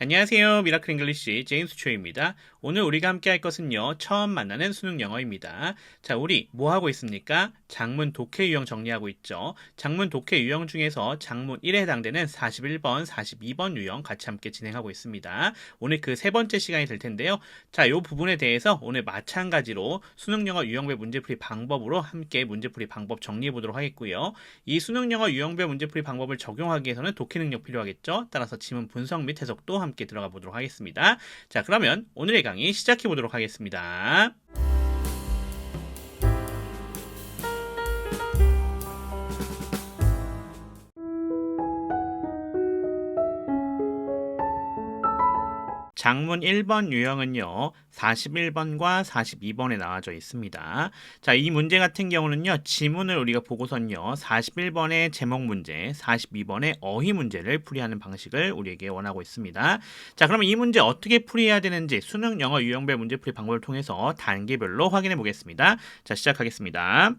안녕하세요. 미라클 잉글리시 제임스 초입니다. 오늘 우리가 함께 할 것은요. 처음 만나는 수능 영어입니다. 자, 우리 뭐 하고 있습니까? 장문 독해 유형 정리하고 있죠. 장문 독해 유형 중에서 장문 1에 해당되는 41번, 42번 유형 같이 함께 진행하고 있습니다. 오늘 그 세 번째 시간이 될 텐데요. 자, 이 부분에 대해서 오늘 마찬가지로 수능 영어 유형별 문제풀이 방법으로 함께 문제풀이 방법 정리해 보도록 하겠고요. 이 수능 영어 유형별 문제풀이 방법을 적용하기 위해서는 독해 능력 필요하겠죠. 따라서 지문 분석 및 해석도 함께 들어가 보도록 하겠습니다. 자, 그러면 오늘의 강의 시작해 보도록 하겠습니다. 장문 1번 유형은요, 41번과 42번에 나와져 있습니다. 자, 이 문제 같은 경우는요, 지문을 우리가 보고선요, 41번의 제목 문제, 42번의 어휘 문제를 풀이하는 방식을 우리에게 원하고 있습니다. 자, 그러면 이 문제 어떻게 풀이해야 되는지 수능 영어 유형별 문제 풀이 방법을 통해서 단계별로 확인해 보겠습니다. 자, 시작하겠습니다.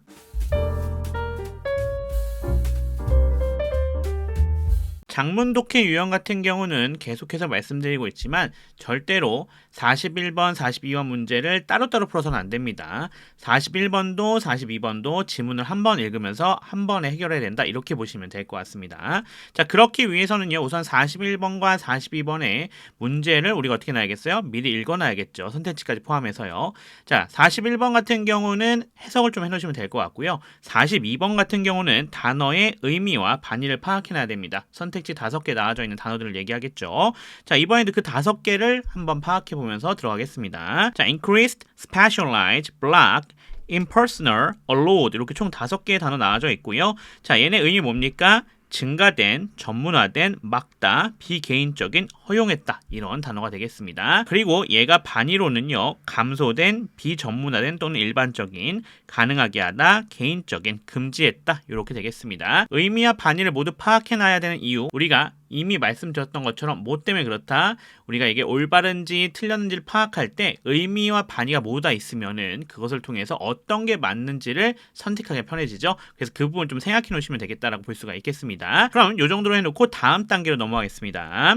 장문 독해 유형 같은 경우는 계속해서 말씀드리고 있지만 절대로 41번, 42번 문제를 따로따로 풀어서는 안 됩니다. 41번도 42번도 지문을 한 번 읽으면서 한 번에 해결해야 된다. 이렇게 보시면 될 것 같습니다. 자, 그렇기 위해서는요. 우선 41번과 42번의 문제를 우리가 어떻게 놔야겠어요? 미리 읽어 놔야겠죠. 선택지까지 포함해서요. 자, 41번 같은 경우는 해석을 좀 해 놓으시면 될 것 같고요. 42번 같은 경우는 단어의 의미와 반의를 파악해 놔야 됩니다. 선택지 다섯 개 나와져 있는 단어들을 얘기하겠죠. 자, 이번에도 그 다섯 개를 한번 파악해 보면서 들어가겠습니다. 자, increased, specialized, block, impersonal, allowed 이렇게 총 다섯 개의 단어 나와져 있고요. 자, 얘네 의미 뭡니까? 증가된, 전문화된, 막다, 비개인적인, 허용했다 이런 단어가 되겠습니다. 그리고 얘가 반의로는요 감소된, 비전문화된 또는 일반적인, 가능하게 하다, 개인적인, 금지했다 이렇게 되겠습니다. 의미와 반의를 모두 파악해놔야 되는 이유 우리가 이미 말씀드렸던 것처럼 뭐 때문에 그렇다 우리가 이게 올바른지 틀렸는지를 파악할 때 의미와 반의가 모두 다 있으면은 그것을 통해서 어떤 게 맞는지를 선택하기 편해지죠. 그래서 그 부분 좀 생각해 놓으시면 되겠다라고 볼 수가 있겠습니다. 그럼 이 정도로 해놓고 다음 단계로 넘어가겠습니다.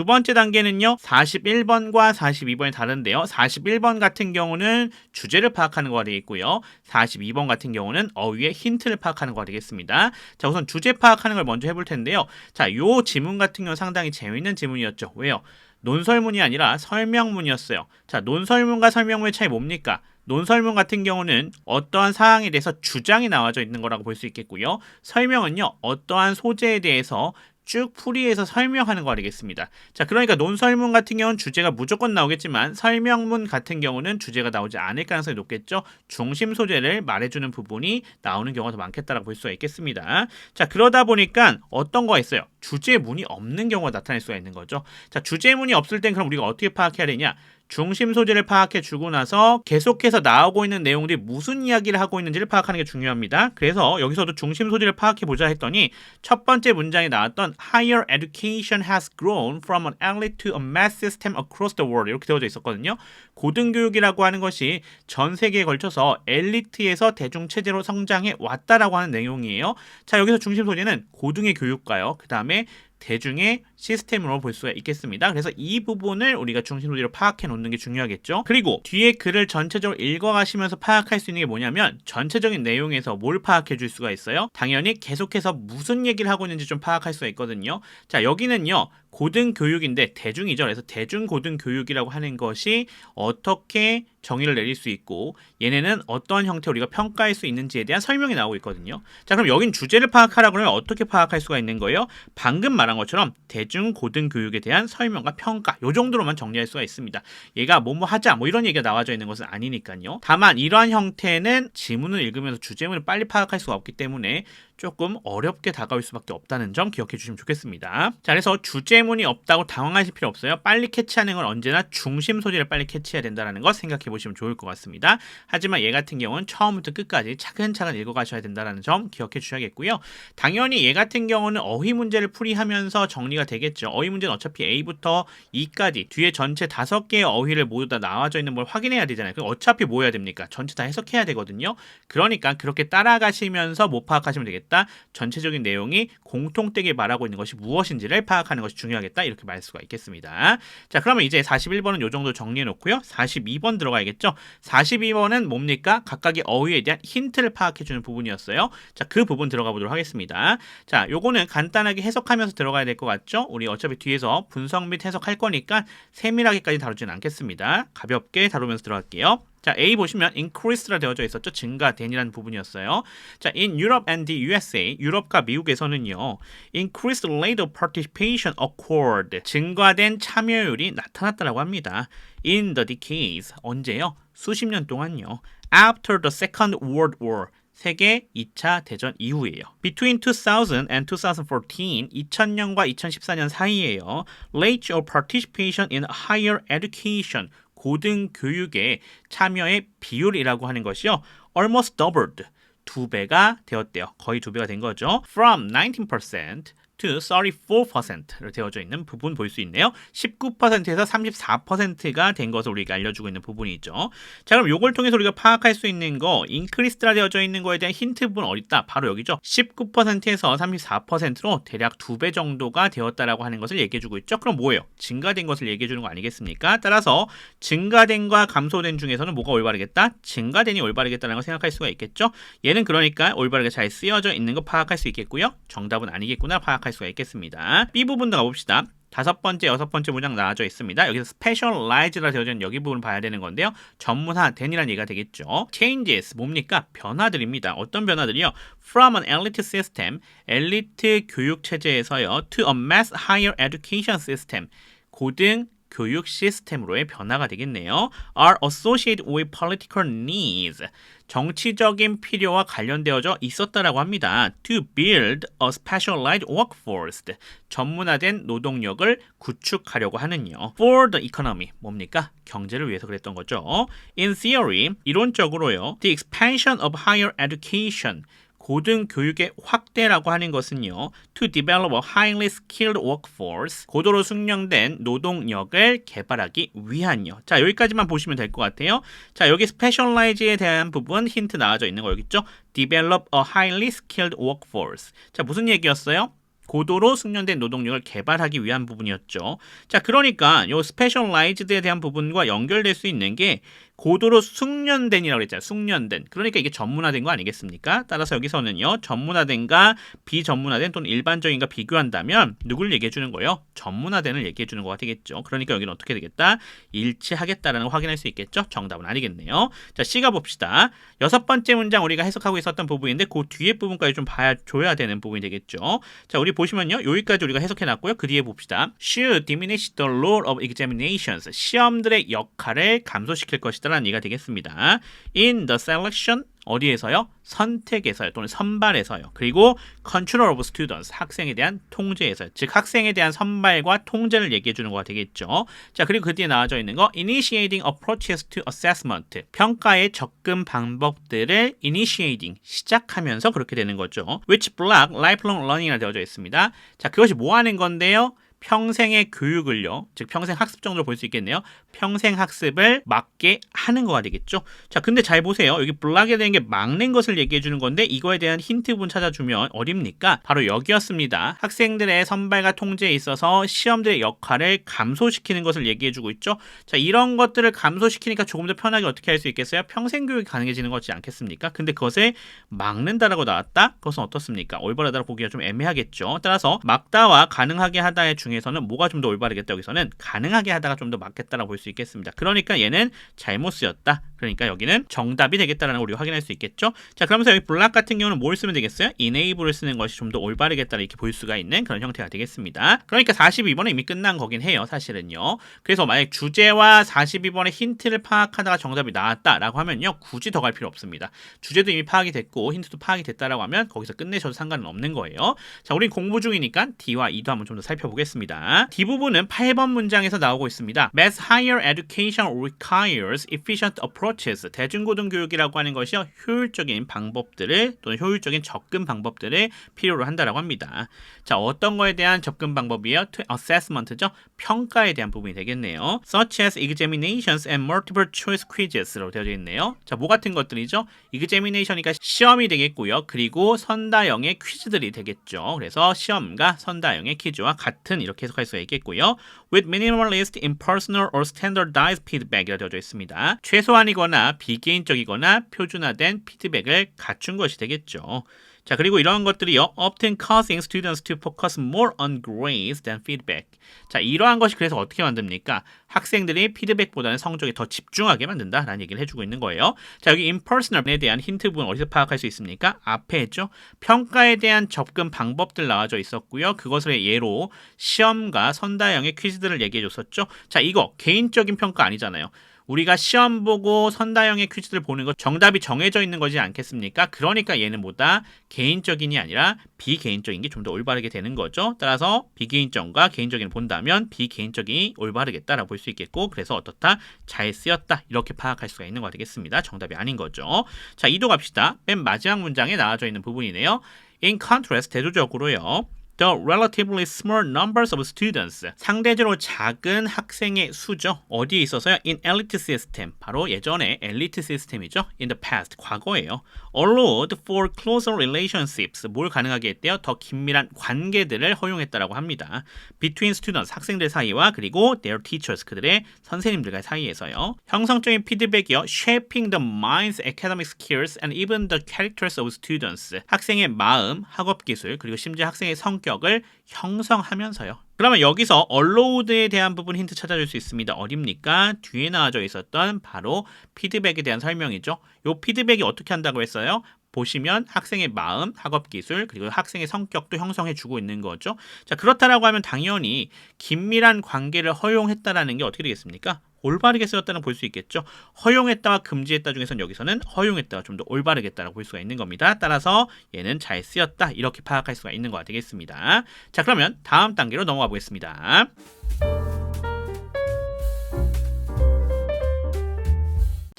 두 번째 단계는요, 41번과 42번이 다른데요. 41번 같은 경우는 주제를 파악하는 거가 되겠고요. 42번 같은 경우는 어휘의 힌트를 파악하는 거가 되겠습니다. 자, 우선 주제 파악하는 걸 먼저 해볼 텐데요. 자, 요 지문 같은 경우 상당히 재미있는 지문이었죠. 왜요? 논설문이 아니라 설명문이었어요. 자, 논설문과 설명문의 차이 뭡니까? 논설문 같은 경우는 어떠한 사항에 대해서 주장이 나와져 있는 거라고 볼 수 있겠고요. 설명은요, 어떠한 소재에 대해서 쭉 풀이해서 설명하는 거 되겠습니다. 자, 그러니까 논설문 같은 경우는 주제가 무조건 나오겠지만 설명문 같은 경우는 주제가 나오지 않을 가능성이 높겠죠. 중심 소재를 말해주는 부분이 나오는 경우가 더 많겠다라고 볼 수가 있겠습니다. 자, 그러다 보니까 어떤 거가 있어요? 주제문이 없는 경우가 나타날 수가 있는 거죠. 자, 주제문이 없을 땐 그럼 우리가 어떻게 파악해야 되냐? 중심 소재를 파악해 주고 나서 계속해서 나오고 있는 내용들이 무슨 이야기를 하고 있는지를 파악하는 게 중요합니다. 그래서 여기서도 중심 소재를 파악해 보자 했더니 첫 번째 문장에 나왔던 Higher education has grown from an elite to a mass system across the world 이렇게 되어져 있었거든요. 고등교육이라고 하는 것이 전 세계에 걸쳐서 엘리트에서 대중 체제로 성장해 왔다라고 하는 내용이에요. 자 여기서 중심 소재는 고등의 교육과요. 그 다음에 대중의 시스템으로 볼 수가 있겠습니다. 그래서 이 부분을 우리가 중심 소재로 파악해 놓는 게 중요하겠죠. 그리고 뒤에 글을 전체적으로 읽어가시면서 파악할 수 있는 게 뭐냐면 전체적인 내용에서 뭘 파악해 줄 수가 있어요. 당연히 계속해서 무슨 얘기를 하고 있는지 좀 파악할 수가 있거든요. 자 여기는요 고등교육인데 대중이죠. 그래서 대중고등교육이라고 하는 것이 어떻게 정의를 내릴 수 있고 얘네는 어떤 형태 우리가 평가할 수 있는지에 대한 설명이 나오고 있거든요. 자 그럼 여긴 주제를 파악하라고 하면 어떻게 파악할 수가 있는 거예요? 방금 말한 것처럼 대중 고등교육에 대한 설명과 평가 요 정도로만 정리할 수가 있습니다. 얘가 뭐뭐 하자 뭐 이런 얘기가 나와져 있는 것은 아니니까요. 다만 이러한 형태는 지문을 읽으면서 주제문을 빨리 파악할 수가 없기 때문에 조금 어렵게 다가올 수밖에 없다는 점 기억해 주시면 좋겠습니다. 자, 그래서 주제문이 없다고 당황하실 필요 없어요. 빨리 캐치하는 건 언제나 중심 소재를 빨리 캐치해야 된다는 것 생각해 보시면 좋을 것 같습니다. 하지만 얘 같은 경우는 처음부터 끝까지 차근차근 읽어가셔야 된다는 점 기억해 주셔야겠고요. 당연히 얘 같은 경우는 어휘 문제를 풀이하면서 정리가 되겠죠. 어휘 문제는 어차피 A부터 E까지 뒤에 전체 다섯 개의 어휘를 모두 다 나와져 있는 걸 확인해야 되잖아요. 그럼 어차피 뭐 해야 됩니까? 전체 다 해석해야 되거든요. 그러니까 그렇게 따라가시면서 못 파악하시면 되겠다. 중요하겠다. 전체적인 내용이 공통되게 말하고 있는 것이 무엇인지를 파악하는 것이 중요하겠다. 이렇게 말 수가 있겠습니다. 자, 그러면 이제 41번은 요 정도 정리해 놓고요. 42번 들어가야겠죠. 42번은 뭡니까? 각각의 어휘에 대한 힌트를 파악해 주는 부분이었어요. 자, 그 부분 들어가 보도록 하겠습니다. 자, 요거는 간단하게 해석하면서 들어가야 될 것 같죠? 우리 어차피 뒤에서 분석 및 해석할 거니까 세밀하게까지 다루지는 않겠습니다. 가볍게 다루면서 들어갈게요. 자, A 보시면 increase라 되어져 있었죠. 증가된이라는 부분이었어요. 자, in Europe and the USA, 유럽과 미국에서는요. increased rate of participation occurred. 증가된 참여율이 나타났다라고 합니다. in the decades. 언제요? 수십 년 동안요. after the second world war. 세계 2차 대전 이후에요. Between 2000 and 2014, 2000년과 2014년 사이에요. Rate of participation in higher education, 고등교육의 참여의 비율이라고 하는 것이요. Almost doubled, 두 배가 되었대요. 거의 두 배가 된 거죠. From 19% to 34%로 되어져 있는 부분 볼 수 있네요. 19%에서 34%가 된 것을 우리가 알려주고 있는 부분이죠. 자, 그럼 이걸 통해서 우리가 파악할 수 있는 거, 인크리스트라 되어져 있는 거에 대한 힌트 부분 어디 있다? 바로 여기죠. 19%에서 34%로 대략 두 배 정도가 되었다라고 하는 것을 얘기해주고 있죠. 그럼 뭐예요? 증가된 것을 얘기해주는 거 아니겠습니까? 따라서 증가된과 감소된 중에서는 뭐가 올바르겠다? 증가된이 올바르겠다는 걸 생각할 수가 있겠죠. 얘는 그러니까 올바르게 잘 쓰여져 있는 거 파악할 수 있겠고요. 정답은 아니겠구나 파악할 수가 있겠습니다. B 부분도 가봅시다. 다섯 번째, 여섯 번째 문장 나와져 있습니다. 여기서 specialize라 되어져 있는 여기 부분 봐야 되는 건데요. 전문화된이라는 얘기가 되겠죠. changes 뭡니까? 변화들입니다. 어떤 변화들이요? from an elite system, 엘리트 교육 체제에서요, to a mass higher education system, 고등 교육 시스템으로의 변화가 되겠네요. are associated with political needs. 정치적인 필요와 관련되어져 있었다라고 합니다. To build a specialized workforce. 전문화된 노동력을 구축하려고 하는요. For the economy. 뭡니까? 경제를 위해서 그랬던 거죠. In theory, 이론적으로요. The expansion of higher education. 고등 교육의 확대라고 하는 것은요. To develop a highly skilled workforce. 고도로 숙련된 노동력을 개발하기 위한요. 자, 여기까지만 보시면 될 것 같아요. 자, 여기 specialize에 대한 부분 힌트 나와져 있는 거 여기 있죠? Develop a highly skilled workforce. 자, 무슨 얘기였어요? 고도로 숙련된 노동력을 개발하기 위한 부분이었죠. 자, 그러니까 요 스페셜라이즈드에 대한 부분과 연결될 수 있는 게 고도로 숙련된이라고 그랬잖아요. 숙련된. 그러니까 이게 전문화된 거 아니겠습니까? 따라서 여기서는요. 전문화된과 비전문화된 또는 일반적인가 비교한다면 누굴 얘기해 주는 거예요? 전문화된을 얘기해 주는 거가 되겠죠. 그러니까 여기는 어떻게 되겠다? 일치하겠다라는 걸 확인할 수 있겠죠? 정답은 아니겠네요. 자, C가 봅시다. 여섯 번째 문장 우리가 해석하고 있었던 부분인데 그 뒤에 부분까지 좀 봐야 줘야 되는 부분이 되겠죠. 자, 우리 보시면요. 여기까지 우리가 해석해 놨고요. 그 뒤에 봅시다. Should diminish the role of examinations. 시험들의 역할을 감소시킬 것이다. 라는 얘기가 되겠습니다. In the selection 어디에서요? 선택에서요 또는 선발에서요. 그리고 control of students 학생에 대한 통제에서요. 즉 학생에 대한 선발과 통제를 얘기해 주는 거가 되겠죠. 자 그리고 그 뒤에 나와져 있는 거 initiating approaches to assessment 평가의 접근 방법들을 initiating 시작하면서 그렇게 되는 거죠. which block lifelong learning이라 되어져 있습니다. 자 그것이 뭐 하는 건데요? 평생의 교육을요, 즉 평생 학습 정도로 볼 수 있겠네요. 평생 학습을 막게 하는 거가 되겠죠. 자, 근데 잘 보세요. 여기 블락에 대한 게 막는 것을 얘기해 주는 건데 이거에 대한 힌트 분 찾아주면 어딥니까? 바로 여기였습니다. 학생들의 선발과 통제에 있어서 시험들의 역할을 감소시키는 것을 얘기해 주고 있죠. 자, 이런 것들을 감소시키니까 조금 더 편하게 어떻게 할 수 있겠어요? 평생 교육이 가능해지는 거지 않겠습니까? 근데 그것을 막는다라고 나왔다? 그것은 어떻습니까? 올바르다고 보기가 좀 애매하겠죠. 따라서 막다와 가능하게 하다의 중 중에서는 뭐가 좀 더 올바르겠다 여기서는 가능하게 하다가 좀 더 맞겠다라고 볼 수 있겠습니다. 그러니까 얘는 잘못 쓰였다. 그러니까 여기는 정답이 되겠다라는 걸 우리가 확인할 수 있겠죠. 자, 그러면서 여기 블락 같은 경우는 뭘 쓰면 되겠어요? enable을 쓰는 것이 좀 더 올바르겠다 이렇게 볼 수가 있는 그런 형태가 되겠습니다. 그러니까 42번은 이미 끝난 거긴 해요. 사실은요. 그래서 만약 주제와 42번의 힌트를 파악하다가 정답이 나왔다라고 하면요. 굳이 더 갈 필요 없습니다. 주제도 이미 파악이 됐고 힌트도 파악이 됐다라고 하면 거기서 끝내셔도 상관은 없는 거예요. 자, 우린 공부 중이니까 D와 E도 한번 좀 더 살펴보겠습니다. 되겠습니다. 뒷부분은 8번 문장에서 나오고 있습니다. Mass higher education requires efficient approaches. 대중고등교육이라고 하는 것이요. 효율적인 방법들을 또는 효율적인 접근 방법들을 필요로 한다라고 합니다. 자, 어떤 거에 대한 접근 방법이에요? Assessment죠. 평가에 대한 부분이 되겠네요. Such as examinations and multiple choice quizes로 되어져 있네요. 자, 뭐 같은 것들이죠? examination이니까 시험이 되겠고요. 그리고 선다형의 퀴즈들이 되겠죠. 그래서 시험과 선다형의 퀴즈와 같은 이 렇게 해석할 수가 있겠고요. With minimalist, impersonal or standardized feedback이라 되어져 있습니다. 최소한이거나 비개인적이거나 표준화된 피드백을 갖춘 것이 되겠죠. 자, 그리고 이런 것들이요. often causing students to focus more on grades than feedback. 자, 이러한 것이 그래서 어떻게 만듭니까? 학생들이 피드백보다는 성적에 더 집중하게 만든다라는 얘기를 해주고 있는 거예요. 자, 여기 impersonal에 대한 힌트 부분 어디서 파악할 수 있습니까? 앞에 했죠. 평가에 대한 접근 방법들 나와져 있었고요. 그것을 예로 시험과 선다형의 퀴즈들을 얘기해 줬었죠. 자, 이거 개인적인 평가 아니잖아요. 우리가 시험 보고 선다형의 퀴즈를 보는 것 정답이 정해져 있는 거지 않겠습니까? 그러니까 얘는 뭐다 개인적인이 아니라 비개인적인 게 좀 더 올바르게 되는 거죠. 따라서 비개인적과 개인적인을 본다면 비개인적이 올바르겠다라고 볼수 있겠고 그래서 어떻다 잘 쓰였다 이렇게 파악할 수가 있는 거 되겠습니다. 정답이 아닌 거죠. 자 이도 갑시다. 맨 마지막 문장에 나와져 있는 부분이네요. In contrast 대조적으로요. The relatively small numbers of students. 상대적으로 작은 학생의 수죠. 어디에 있어서요? In elite system. 바로 예전에 엘리트 시스템이죠. In the past. 과거예요. Allowed for closer relationships. 뭘 가능하게 했대요? 더 긴밀한 관계들을 허용했다라고 합니다. Between students. 학생들 사이와 그리고 their teachers. 그들의 선생님들과 사이에서요. 형성적인 피드백이요. Shaping the mind's academic skills and even the characters of students. 학생의 마음, 학업 기술, 그리고 심지어 학생의 성격 성격을 형성하면서요. 그러면 여기서 언로우드에 대한 부분 힌트 찾아줄 수 있습니다. 어딥니까? 뒤에 나와져 있었던 바로 피드백에 대한 설명이죠. 이 피드백이 어떻게 한다고 했어요? 보시면 학생의 마음, 학업 기술, 그리고 학생의 성격도 형성해 주고 있는 거죠. 자, 그렇다라고 하면 당연히 긴밀한 관계를 허용했다라는 게 어떻게 되겠습니까? 올바르게 쓰였다는 볼 수 있겠죠. 허용했다와 금지했다 중에서는 여기서는 허용했다가 좀 더 올바르겠다라고 볼 수가 있는 겁니다. 따라서 얘는 잘 쓰였다 이렇게 파악할 수가 있는 거 되겠습니다. 자 그러면 다음 단계로 넘어가 보겠습니다.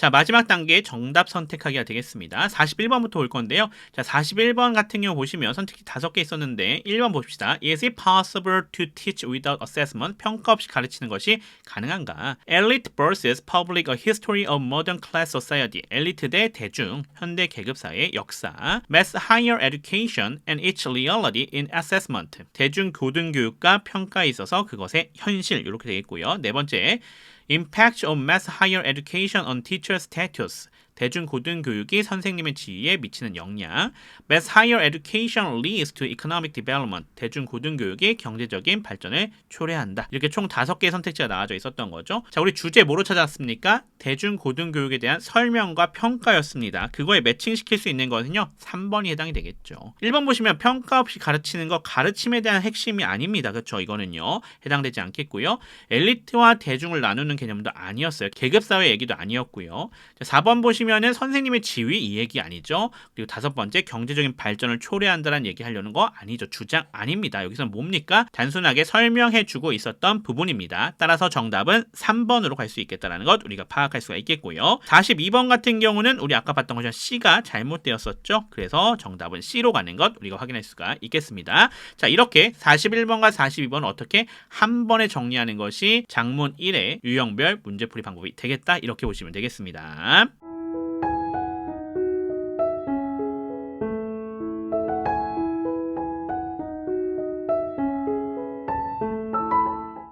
자, 마지막 단계 정답 선택하기가 되겠습니다. 41번부터 올 건데요. 자, 41번 같은 경우 보시면 선택지 5개 있었는데 1번 봅시다. Is it possible to teach without assessment? 평가 없이 가르치는 것이 가능한가? Elite versus public a history of modern class society. 엘리트 대 대중, 현대 계급 사회의 역사. Mass higher education and its reality in assessment. 대중 고등 교육과 평가에 있어서 그것의 현실 이렇게 되겠고요. 네 번째 Impact of mass higher education on teacher status. 대중고등교육이 선생님의 지위에 미치는 영향. Mass higher education leads to economic development. 대중고등교육이 경제적인 발전을 초래한다. 이렇게 총 다섯 개의 선택지가 나와져 있었던 거죠. 자, 우리 주제 뭐로 찾았습니까? 대중고등교육에 대한 설명과 평가였습니다. 그거에 매칭시킬 수 있는 것은요. 3번이 해당이 되겠죠. 1번 보시면 평가 없이 가르치는 거 가르침에 대한 핵심이 아닙니다. 그렇죠? 이거는요. 해당되지 않겠고요. 엘리트와 대중을 나누는 개념도 아니었어요. 계급사회 얘기도 아니었고요. 자, 4번 보시면 보시면은 선생님의 지위 이 얘기 아니죠. 그리고 다섯 번째 경제적인 발전을 초래한다는 얘기 하려는 거 아니죠. 주장 아닙니다. 여기서 뭡니까? 단순하게 설명해 주고 있었던 부분입니다. 따라서 정답은 3번으로 갈 수 있겠다라는 것 우리가 파악할 수가 있겠고요. 42번 같은 경우는 우리 아까 봤던 것처럼 C가 잘못되었었죠. 그래서 정답은 C로 가는 것 우리가 확인할 수가 있겠습니다. 자, 이렇게 41번과 42번 어떻게 한 번에 정리하는 것이 장문 1의 유형별 문제풀이 방법이 되겠다. 이렇게 보시면 되겠습니다.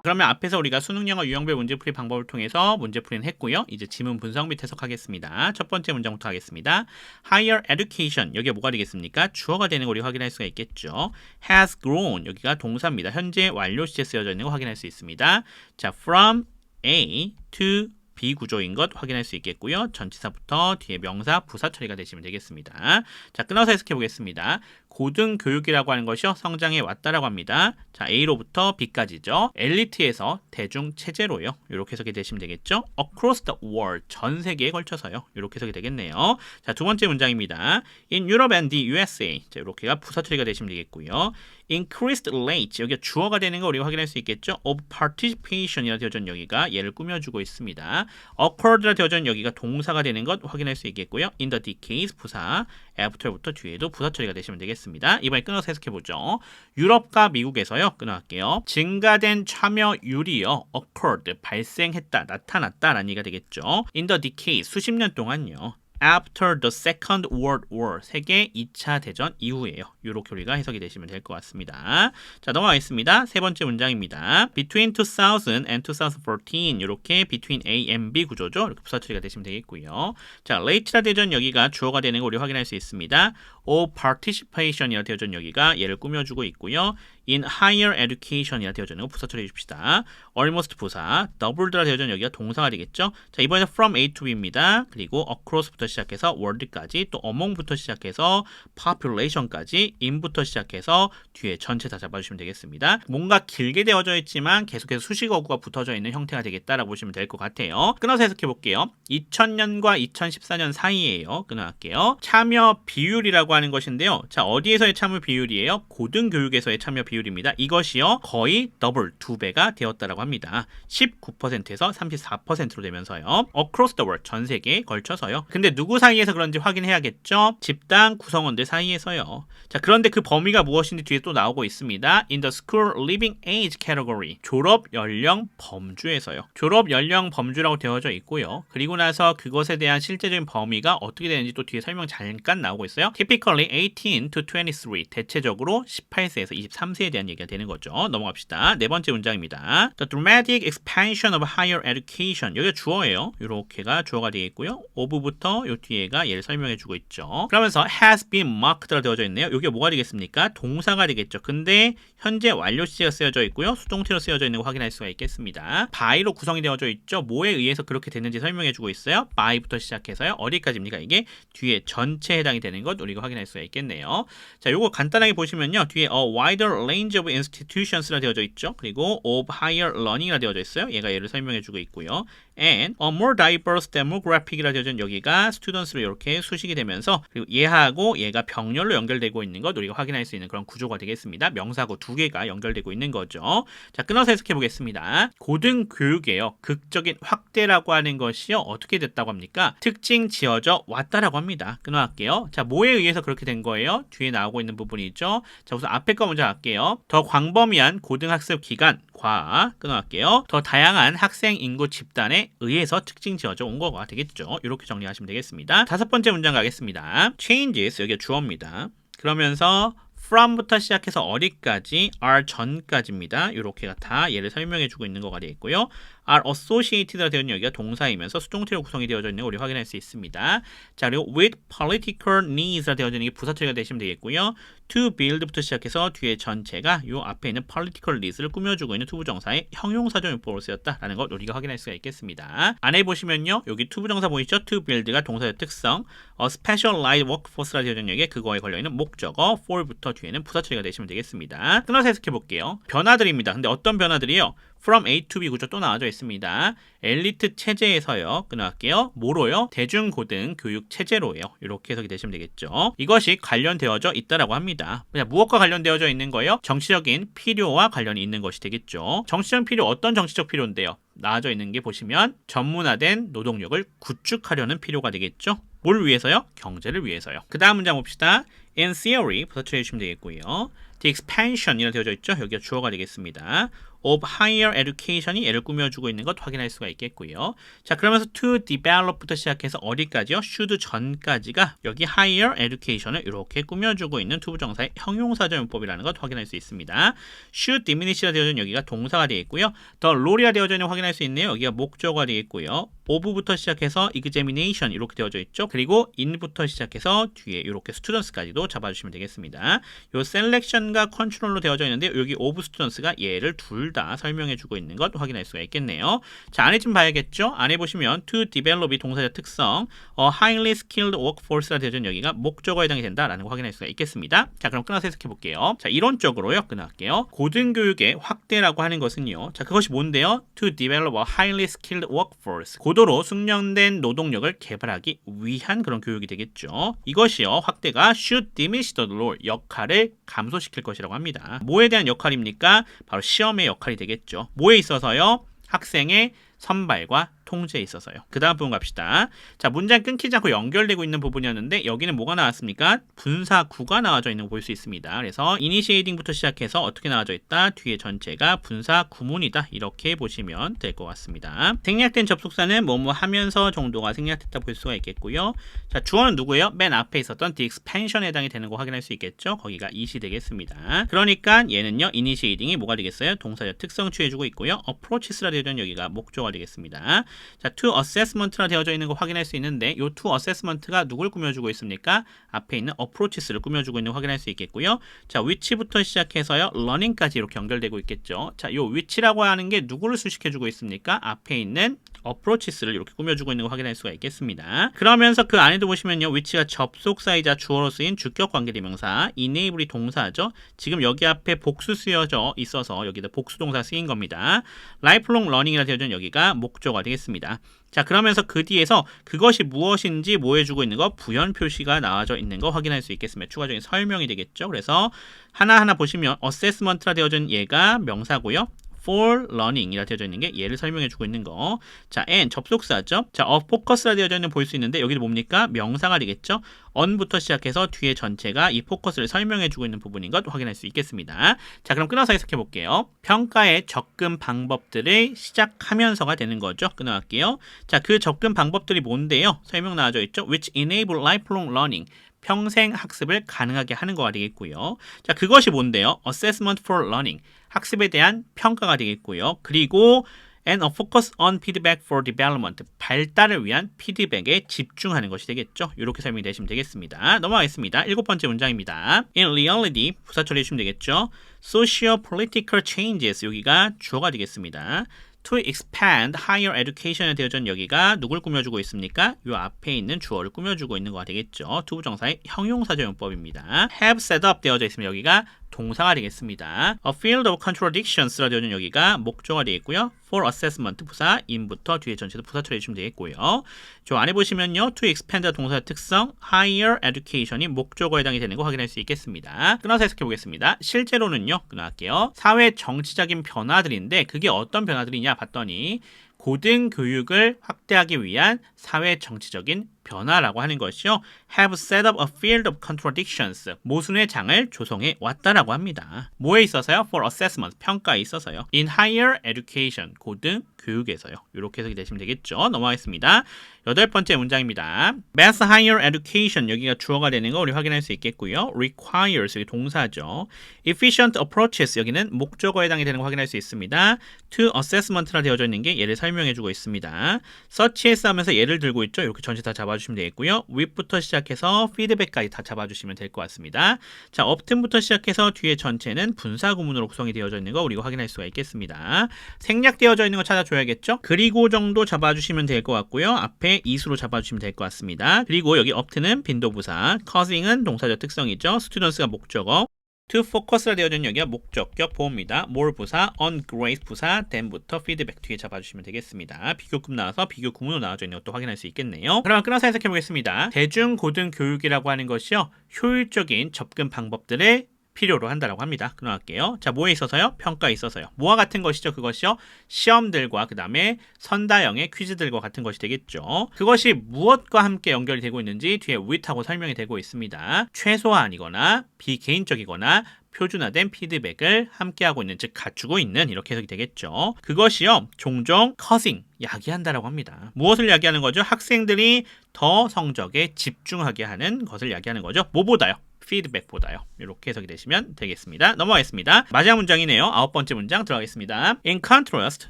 그러면 앞에서 우리가 수능 영어 유형별 문제풀이 방법을 통해서 문제풀이는 했고요. 이제 지문 분석 및 해석하겠습니다. 첫 번째 문장부터 하겠습니다. Higher education 여기가 뭐가 되겠습니까? 주어가 되는 거 우리 확인할 수가 있겠죠. Has grown 여기가 동사입니다. 현재 완료 시제 쓰여져 있는 거 확인할 수 있습니다. 자, from A to 비구조인 것 확인할 수 있겠고요. 전치사부터 뒤에 명사, 부사 처리가 되시면 되겠습니다. 자, 끊어서 해석해 보겠습니다. 고등교육이라고 하는 것이요 성장해 왔다라고 합니다. 자 A로부터 B까지죠. 엘리트에서 대중 체제로요. 이렇게 해석이 되시면 되겠죠. Across the world 전 세계에 걸쳐서요. 이렇게 해석이 되겠네요. 자 두 번째 문장입니다. In Europe and the USA 자 이렇게가 부사 처리가 되시면 되겠고요. Increased rate 여기가 주어가 되는 거 우리가 확인할 수 있겠죠. of participation이라 있는 여기가 얘를 꾸며주고 있습니다. occurred라 있는 여기가 동사가 되는 것 확인할 수 있겠고요. in the decades 부사 after부터 뒤에도 부사 처리가 되시면 되겠습니다. 이번에 끊어서 해석해 보죠. 유럽과 미국에서요. 끊어갈게요. 증가된 참여율이요. occurred 발생했다, 나타났다 라는 얘기가 되겠죠. in the decades 수십 년 동안요. After the second world war 세계 2차 대전 이후에요. 요렇게 우리가 해석이 되시면 될 것 같습니다. 자, 넘어가겠습니다. 세 번째 문장입니다. between 2000 and 2014 요렇게 between A and B 구조죠. 이렇게 부사 처리가 되시면 되겠고요. 자, late라 대전 여기가 주어가 되는 거 우리 확인할 수 있습니다. of participation이라 있는 여기가 얘를 꾸며주고 있고요. In higher education이라 되어져 있는 거 부사 처리해 줍시다. almost 부사, doubled라 되어져 있는 여기가 동사가 되겠죠. 자, 이번에는 from A to B입니다. 그리고 across부터 시작해서 world까지 또 among부터 시작해서 population까지 in부터 시작해서 뒤에 전체 다 잡아주시면 되겠습니다. 뭔가 길게 되어져 있지만 계속해서 수식어구가 붙어져 있는 형태가 되겠다라고 보시면 될 것 같아요. 끊어서 해석해 볼게요. 2000년과 2014년 사이에요. 끊어갈게요. 참여 비율이라고 하는 것인데요. 자, 어디에서의 참여 비율이에요? 고등교육에서의 참여 비율 입니다. 이것이요. 거의 더블 두 배가 되었다라고 합니다. 19%에서 34%로 되면서요. across the world 전 세계에 걸쳐서요. 근데 누구 사이에서 그런지 확인해야겠죠? 집단 구성원들 사이에서요. 자, 그런데 그 범위가 무엇인지 뒤에 또 나오고 있습니다. in the school living age category. 졸업 연령 범주에서요. 졸업 연령 범주라고 되어져 있고요. 그리고 나서 그것에 대한 실제적인 범위가 어떻게 되는지 또 뒤에 설명 잠깐 나오고 있어요. typically 18 to 23. 대체적으로 18세에서 23세 에 대한 얘기가 되는 거죠. 넘어갑시다. 네 번째 문장입니다. The dramatic expansion of higher education. 여기가 주어예요. 이렇게가 주어가 되겠고요. of부터 요 뒤에가 얘를 설명해 주고 있죠. 그러면서 has been marked라 되어져 있네요. 여기가 뭐가 되겠습니까? 동사가 되겠죠. 근데 현재 완료 시제가 쓰여져 있고요. 수동태로 쓰여져 있는 거 확인할 수가 있겠습니다. by로 구성이 되어져 있죠. 뭐에 의해서 그렇게 됐는지 설명해 주고 있어요. by부터 시작해서요. 어디까지입니까? 이게 뒤에 전체에 해당이 되는 것 우리가 확인할 수가 있겠네요. 자, 요거 간단하게 보시면요. 뒤에 a wider range of institutions라 되어져 있죠. 그리고 of higher learning이라 되어져 있어요. 얘가 얘를 설명해 주고 있고요. And a more diverse demographic이라 있는 여기가 students로 이렇게 수식이 되면서 그리고 얘하고 얘가 병렬로 연결되고 있는 것 우리가 확인할 수 있는 그런 구조가 되겠습니다. 명사고 두 개가 연결되고 있는 거죠. 자, 끊어서 해석해 보겠습니다. 고등교육에요. 극적인 확대라고 하는 것이요. 어떻게 됐다고 합니까? 특징 지어져 왔다라고 합니다. 끊어갈게요. 자, 뭐에 의해서 그렇게 된 거예요? 뒤에 나오고 있는 부분이죠. 자, 우선 앞에 거 먼저 할게요. 더 광범위한 고등학습 기간, 과 끊어갈게요. 더 다양한 학생 인구 집단에 의해서 특징 지어져 온 거가 되겠죠. 이렇게 정리하시면 되겠습니다. 다섯 번째 문장 가겠습니다. changes 여기가 주어입니다. 그러면서 from부터 시작해서 어디까지 are 전까지입니다. 이렇게 가 다 얘를 설명해 주고 있는 거가 되겠고요. Are associated라 되어 있는 여기가 동사이면서 수동태로 구성이 되어져 있는 거 우리 확인할 수 있습니다. 자 그리고 with political needs라 되어져 있는 게 부사 처리가 되시면 되겠고요. to build부터 시작해서 뒤에 전체가 요 앞에 있는 political needs를 꾸며주고 있는 투부정사의 형용사적 용법으로 쓰였다라는 걸 우리가 확인할 수가 있겠습니다. 안에 보시면요. 여기 투부정사 보이죠? to build가 동사의 특성, 어, specialized workforce라 되어 있는 여기에 그거에 걸려있는 목적어, for부터 뒤에는 부사 처리가 되시면 되겠습니다. 끊어서 해석해 볼게요. 변화들입니다. 근데 어떤 변화들이요? From A to B 구조 또 나와져 있습니다. 엘리트 체제에서요. 끊어갈게요. 뭐로요? 대중고등 교육 체제로요. 이렇게 해석이 되시면 되겠죠. 이것이 관련되어져 있다라고 합니다. 그냥 무엇과 관련되어져 있는 거예요? 정치적인 필요와 관련이 있는 것이 되겠죠. 정치적 필요 어떤 정치적 필요인데요? 나와져 있는 게 보시면 전문화된 노동력을 구축하려는 필요가 되겠죠. 뭘 위해서요? 경제를 위해서요. 그 다음 문장 봅시다. In theory 부서쳐 주시면 되겠고요. The expansion이라 되어져 있죠. 여기가 주어가 되겠습니다. Of higher education이 얘를 꾸며주고 있는 것 확인할 수가 있겠고요. 자, 그러면서 to develop부터 시작해서 어디까지요? should 전까지가 여기 higher education을 이렇게 꾸며주고 있는 투부정사의 형용사적 용법이라는 것 확인할 수 있습니다. should diminish라 되어져 있는 여기가 동사가 되겠고요. the law이라 되어져 있는 확인할 수 있네요. 여기가 목적어가 되겠고요. Of부터 시작해서 examination 이렇게 되어져 있죠. 그리고 in부터 시작해서 뒤에 이렇게 students까지도 잡아주시면 되겠습니다. 요 selection과 control로 되어져 있는데 여기 of students가 얘를 둘둘다 설명해주고 있는 것 확인할 수가 있겠네요. 자 안에 좀 봐야겠죠. 안에 보시면 to develop이 동사의 특성, 어, highly skilled workforce라 되어 있는 여기가 목적어에 해당이 된다라는 거 확인할 수가 있겠습니다. 자 그럼 끊어서 해석해 볼게요. 자 이론적으로요 끊어갈게요. 고등교육의 확대라고 하는 것은요. 자 그것이 뭔데요? to develop a highly skilled workforce 고 도로 숙련된 노동력을 개발하기 위한 그런 교육이 되겠죠. 이것이요 확대가 should diminish the role 역할을 감소시킬 것이라고 합니다. 뭐에 대한 역할입니까? 바로 시험의 역할이 되겠죠. 뭐에 있어서요? 학생의 선발과 통제에 있어서요. 그 다음 부분 갑시다. 자, 문장 끊기지 않고 연결되고 있는 부분이었는데 여기는 뭐가 나왔습니까? 분사구가 나와져 있는 거 볼 수 있습니다. 그래서 이니시에이팅부터 시작해서 어떻게 나와져 있다? 뒤에 전체가 분사구문이다. 이렇게 보시면 될 것 같습니다. 생략된 접속사는 뭐뭐 하면서 정도가 생략됐다 볼 수가 있겠고요. 자, 주어는 누구예요? 맨 앞에 있었던 the expansion에 해당이 되는 거 확인할 수 있겠죠? 거기가 it이 되겠습니다. 그러니까 얘는요, 이니시에이팅이 뭐가 되겠어요? 동사적 특성 취해주고 있고요. approaches라 있는 여기가 목조가 되겠습니다. 자, to assessment라 되어져 있는 거 확인할 수 있는데 요 to assessment가 누굴 꾸며주고 있습니까? 앞에 있는 approaches를 꾸며주고 있는 거 확인할 수 있겠고요. 자, which부터 시작해서요, learning까지 이렇게 연결되고 있겠죠. 자, 요 which라고 하는 게 누구를 수식해주고 있습니까? 앞에 있는 approaches를 이렇게 꾸며주고 있는 거 확인할 수가 있겠습니다. 그러면서 그 안에도 보시면요, which가 접속사이자 주어로 쓰인 주격 관계대명사, enable이 동사죠. 지금 여기 앞에 복수 쓰여져 있어서 여기다 복수 동사 쓰인 겁니다. lifelong learning이라 되어 있는 여기가 목조가 되겠습니다. 자, 그러면서 그 뒤에서 그것이 무엇인지 뭐 해주고 있는 거 부연 표시가 나와져 있는 거 확인할 수 있겠습니다. 추가적인 설명이 되겠죠. 그래서 하나하나 보시면 assessment라 되어진 얘가 명사고요. For learning이라 되어져 있는 게 얘를 설명해주고 있는 거. 자, and 접속사죠. 자, of focus라 되어져 있는 볼 수 있는데 여기도 뭡니까? 명사가 되겠죠. on부터 시작해서 뒤에 전체가 이 포커스를 설명해주고 있는 부분인 것 확인할 수 있겠습니다. 자, 그럼 끊어서 해석해 볼게요. 평가의 접근 방법들을 시작하면서가 되는 거죠. 끊어갈게요. 자, 그 접근 방법들이 뭔데요? 설명 나와져 있죠. which enable lifelong learning. 평생 학습을 가능하게 하는 거가 되겠고요. 자, 그것이 뭔데요? assessment for learning. 학습에 대한 평가가 되겠고요. 그리고 and a focus on feedback for development. 발달을 위한 피드백에 집중하는 것이 되겠죠. 이렇게 설명이 되시면 되겠습니다. 넘어가겠습니다. 일곱 번째 문장입니다. In reality, 부사 처리해 주시면 되겠죠. Social political changes, 여기가 주어가 되겠습니다. To expand higher education에 되어진 여기가 누굴 꾸며주고 있습니까? 요 앞에 있는 주어를 꾸며주고 있는 거가 되겠죠. 투부정사의 형용사조용법입니다. have set up 되어져 있으면 여기가 동사가 되겠습니다. A field of contradictions라 되어 있는 여기가 목조가 되겠고요. for assessment 부사 in부터 뒤에 전체도 부사 처리해 주시면 되겠고요. 저 안에 보시면요. to expand 동사의 특성 higher education이 목조어에 해당이 되는 거 확인할 수 있겠습니다. 끊어서 해석해 보겠습니다. 실제로는요. 끊어갈게요. 사회 정치적인 변화들인데 그게 어떤 변화들이냐 봤더니 고등 교육을 확대하기 위한 사회 정치적인 변화라고 하는 것이요. have set up a field of contradictions. 모순의 장을 조성해 왔다라고 합니다. 뭐에 있어서요? for assessment. 평가에 있어서요. in higher education. 고등 교육에서요. 이렇게 해석이 되시면 되겠죠. 넘어가겠습니다. 여덟 번째 문장입니다. mass higher education. 여기가 주어가 되는 거 우리 확인할 수 있겠고요. requires. 여기 동사죠. efficient approaches. 여기는 목적어에 해당이 되는 거 확인할 수 있습니다. to assessment라 되어져 있는 게 얘를 설명해 주고 있습니다. search에서 하면서 얘를 들고 있죠. 이렇게 전체 다 잡아 주시면 되겠고요. with부터 시작해서 feedback까지 다 잡아주시면 될 것 같습니다. 자, up부터 시작해서 뒤에 전체는 분사 구문으로 구성이 되어져 있는 거 우리가 확인할 수가 있겠습니다. 생략되어져 있는 거 찾아줘야겠죠. 그리고 정도 잡아주시면 될 것 같고요. 앞에 이수로 잡아주시면 될 것 같습니다. 그리고 여기 up는 빈도부사, causing은 동사적 특성이죠. students가 목적어, to focus라 되어진 여기가 목적격 보호입니다. more 부사, on grace 부사, then부터 feedback 뒤에 잡아주시면 되겠습니다. 비교급 나와서 비교 구문으로 나와져 있는 것도 확인할 수 있겠네요. 그러면 끊어서 해석해 보겠습니다. 대중고등교육이라고 하는 것이요. 효율적인 접근 방법들을 필요로 한다라고 합니다. 끊어갈게요. 자, 뭐에 있어서요? 평가에 있어서요. 뭐와 같은 것이죠? 그것이요. 시험들과 그 다음에 선다형의 퀴즈들과 같은 것이 되겠죠. 그것이 무엇과 함께 연결이 되고 있는지 뒤에 with하고 설명이 되고 있습니다. 최소한이거나 비개인적이거나 표준화된 피드백을 함께하고 있는 즉 갖추고 있는 이렇게 해석이 되겠죠. 그것이요 종종 커싱 야기한다라고 합니다. 무엇을 야기하는 거죠? 학생들이 더 성적에 집중하게 하는 것을 야기하는 거죠. 뭐보다요? 피드백보다요. 이렇게 해석이 되시면 되겠습니다. 넘어가겠습니다. 마지막 문장이네요. 아홉 번째 문장 들어가겠습니다. In contrast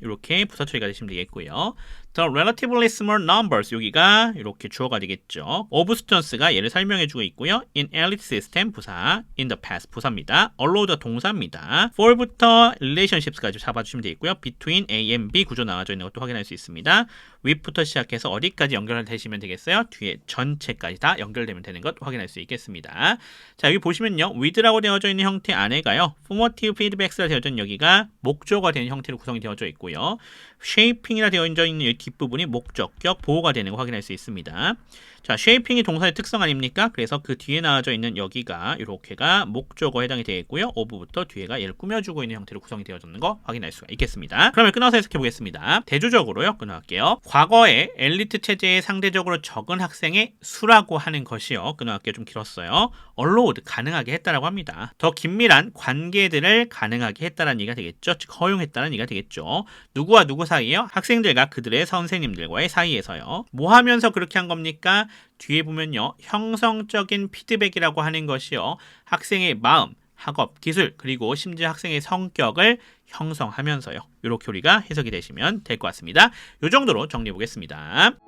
이렇게 부사 처리가 되시면 되겠고요. The relatively small numbers 여기가 이렇게 주어가 되겠죠. of students가 얘를 설명해주고 있고요. In elite system 부사, in the past 부사입니다. allowed 동사입니다. for부터 relationships까지 잡아주시면 되겠고요. between A and B 구조 나와져 있는 것도 확인할 수 있습니다. with부터 시작해서 어디까지 연결되시면 되겠어요? 뒤에 전체까지 다 연결되면 되는 것 확인할 수 있겠습니다. 자 여기 보시면요. with라고 되어져 있는 형태 안에가요. formative feedbacks라 되어져 있는 여기가 목조가 되는 형태로 구성이 되어져 있고요. Shaping이라 되어져 있는 이 뒷부분이 목적격 보호가 되는 거 확인할 수 있습니다. 자, 쉐이핑이 동사의 특성 아닙니까? 그래서 그 뒤에 나와져 있는 여기가 이렇게가 목적어 해당이 되겠고요. 오브부터 뒤에가 얘를 꾸며주고 있는 형태로 구성이 되어졌는 거 확인할 수가 있겠습니다. 그러면 끊어서 해석해 보겠습니다. 대조적으로요. 끊어갈게요. 과거에 엘리트 체제에 상대적으로 적은 학생의 수라고 하는 것이요. 끊어갈게요. 좀 길었어요. 언로우드 가능하게 했다라고 합니다. 더 긴밀한 관계들을 가능하게 했다라는 얘기가 되겠죠. 즉 허용했다는 얘기가 되겠죠. 누구와 누구 사이에요? 학생들과 그들의 선생님들과의 사이에서요. 뭐 하면서 그렇게 한 겁니까? 뒤에 보면요. 형성적인 피드백이라고 하는 것이요. 학생의 마음, 학업, 기술, 그리고 심지어 학생의 성격을 형성하면서요. 이렇게 우리가 해석이 되시면 될 것 같습니다. 이 정도로 정리해 보겠습니다.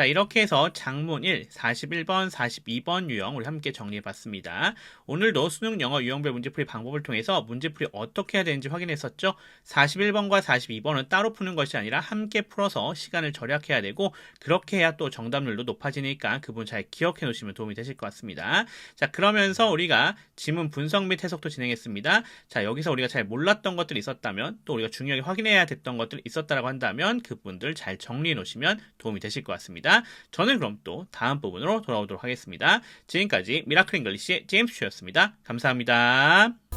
자, 이렇게 해서 장문 1, 41번, 42번 유형 우리 함께 정리해 봤습니다. 오늘도 수능 영어 유형별 문제풀이 방법을 통해서 문제풀이 어떻게 해야 되는지 확인했었죠. 41번과 42번은 따로 푸는 것이 아니라 함께 풀어서 시간을 절약해야 되고 그렇게 해야 또 정답률도 높아지니까 그 분 잘 기억해 놓으시면 도움이 되실 것 같습니다. 자, 그러면서 우리가 지문 분석 및 해석도 진행했습니다. 자, 여기서 우리가 잘 몰랐던 것들이 있었다면 또 우리가 중요하게 확인해야 됐던 것들이 있었다라고 한다면 그분들 잘 정리해 놓으시면 도움이 되실 것 같 습니다. 저는 그럼 또 다음 부분으로 돌아오도록 하겠습니다. 지금까지 미라클 잉글리시의 제임스 쇼였습니다. 감사합니다.